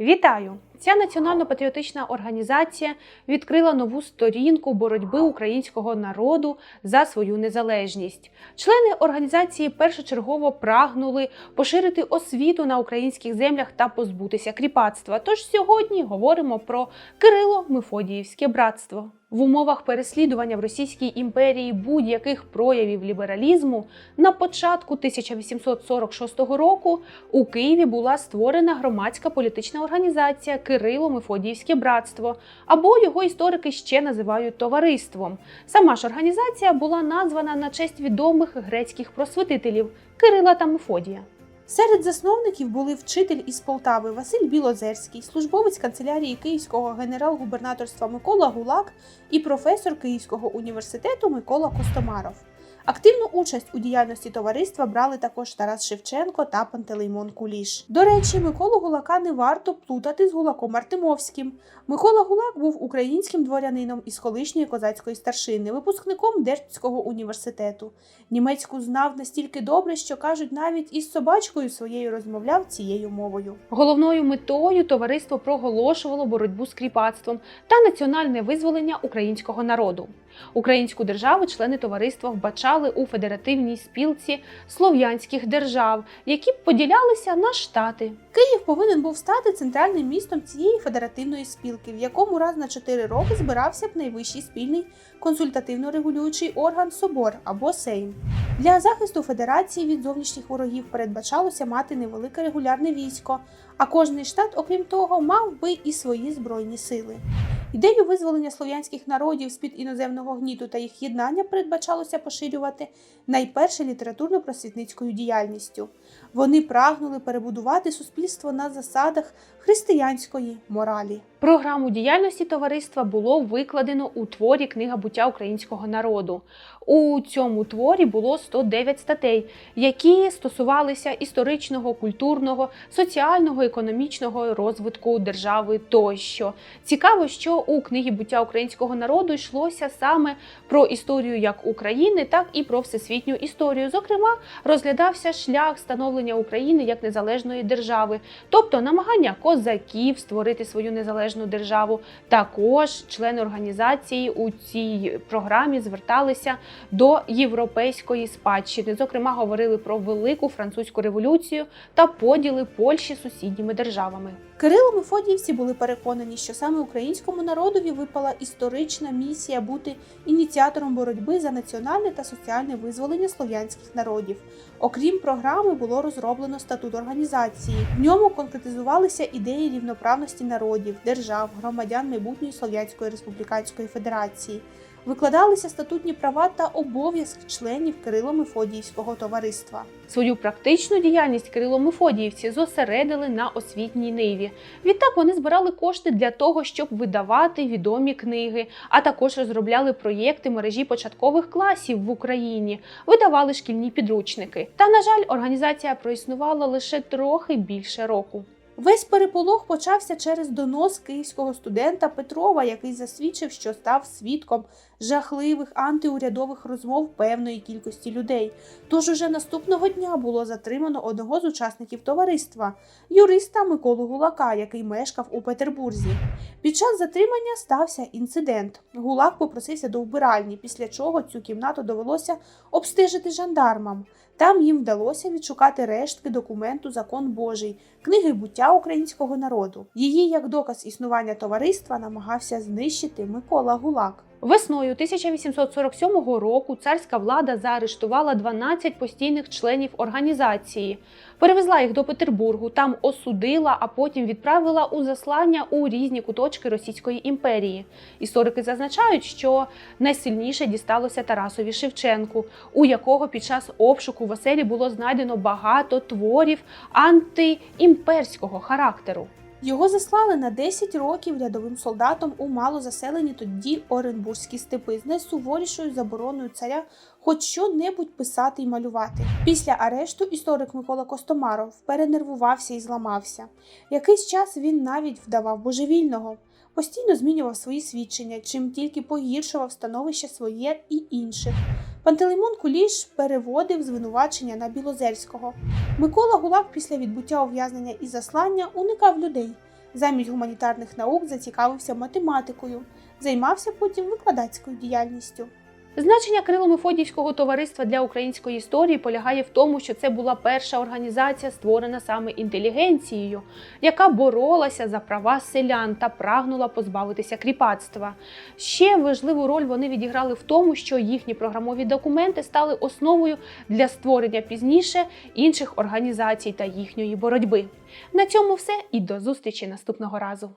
Вітаю! Ця національно-патріотична організація відкрила нову сторінку боротьби українського народу за свою незалежність. Члени організації першочергово прагнули поширити освіту на українських землях та позбутися кріпацтва. Тож сьогодні говоримо про Кирило-Мефодіївське братство. В умовах переслідування в Російській імперії будь-яких проявів лібералізму на початку 1846 року у Києві була створена громадська політична організація Кирило-Мефодіївське братство, або його історики ще називають товариством. Сама ж організація була названа на честь відомих грецьких просвітителів Кирила та Мефодія. Серед засновників були вчитель із Полтави Василь Білозерський, службовець канцелярії Київського генерал-губернаторства Микола Гулак і професор Київського університету Микола Костомаров. Активну участь у діяльності товариства брали також Тарас Шевченко та Пантелеймон Куліш. До речі, Миколу Гулака не варто плутати з Гулаком Артемовським. Микола Гулак був українським дворянином із колишньої козацької старшини, випускником Дербського університету. Німецьку знав настільки добре, що кажуть, навіть із собачкою своєю розмовляв цією мовою. Головною метою товариство проголошувало боротьбу з кріпацтвом та національне визволення українського народу. Українську державу члени товариства вбачали у федеративній спілці слов'янських держав, які поділялися на штати. Київ повинен був стати центральним містом цієї федеративної спілки, в якому раз на 4 роки збирався б найвищий спільний консультативно-регулюючий орган Собор або Сейм. Для захисту федерації від зовнішніх ворогів передбачалося мати невелике регулярне військо, а кожний штат, окрім того, мав би і свої збройні сили. Ідею визволення слов'янських народів з-під іноземного гніту та їх єднання передбачалося поширювати найперше літературно-просвітницькою діяльністю. Вони прагнули перебудувати суспільство на засадах християнської моралі. Програму діяльності товариства було викладено у творі Книга буття українського народу. У цьому творі було 109 статей, які стосувалися історичного, культурного, соціального, економічного розвитку держави тощо. Цікаво, що у книгі буття українського народу йшлося саме про історію як України, так і про всесвітню історію. Зокрема, розглядався шлях становлення України як незалежної держави, тобто намагання козаків створити свою незалежну державу. Також члени організації у цій програмі зверталися до європейської спадщини. Зокрема, говорили про велику французьку революцію та поділи Польщі сусідніми державами. Кирило Мефодіївці були переконані, що саме українському народові випала історична місія бути ініціатором боротьби за національне та соціальне визволення слов'янських народів. Окрім програми, було розроблено статут організації. В ньому конкретизувалися ідеї рівноправності народів, держав, громадян майбутньої Слов'янської республіканської федерації. Викладалися статутні права та обов'язки членів Кирило-Мефодіївського товариства. Свою практичну діяльність Кирило-Мефодіївці зосередили на освітній ниві. Відтак вони збирали кошти для того, щоб видавати відомі книги, а також розробляли проєкти мережі початкових класів в Україні, видавали шкільні підручники. Та, на жаль, організація проіснувала лише трохи більше року. Весь переполох почався через донос київського студента Петрова, який засвідчив, що став свідком жахливих антиурядових розмов певної кількості людей. Тож уже наступного дня було затримано одного з учасників товариства, юриста Миколу Гулака, який мешкав у Петербурзі. Під час затримання стався інцидент. Гулак попросився до вбиральні, після чого цю кімнату довелося обстежити жандармам. Там їм вдалося відшукати рештки документу Закон Божий, книги буття українського народу. Її як доказ існування товариства намагався знищити Микола Гулак. Весною 1847 року царська влада заарештувала 12 постійних членів організації, перевезла їх до Петербургу, там осудила, а потім відправила у заслання у різні куточки Російської імперії. Історики зазначають, що найсильніше дісталося Тарасові Шевченку, у якого під час обшуку в оселі було знайдено багато творів антиімперського характеру. Його заслали на 10 років рядовим солдатом у малозаселені тоді Оренбурзькі степи з найсуворішою забороною царя хоч що-небудь писати й малювати. Після арешту історик Микола Костомаров перенервувався і зламався. Якийсь час він навіть вдавав божевільного. Постійно змінював свої свідчення, чим тільки погіршував становище своє і інших. Пантелеймон Куліш переводив звинувачення на Білозерського. Микола Гулак після відбуття ув'язнення і заслання уникав людей. Замість гуманітарних наук зацікавився математикою, займався потім викладацькою діяльністю. Значення Кирило-Мефодіївського товариства для української історії полягає в тому, що це була перша організація, створена саме інтелігенцією, яка боролася за права селян та прагнула позбавитися кріпацтва. Ще важливу роль вони відіграли в тому, що їхні програмові документи стали основою для створення пізніше інших організацій та їхньої боротьби. На цьому все і до зустрічі наступного разу.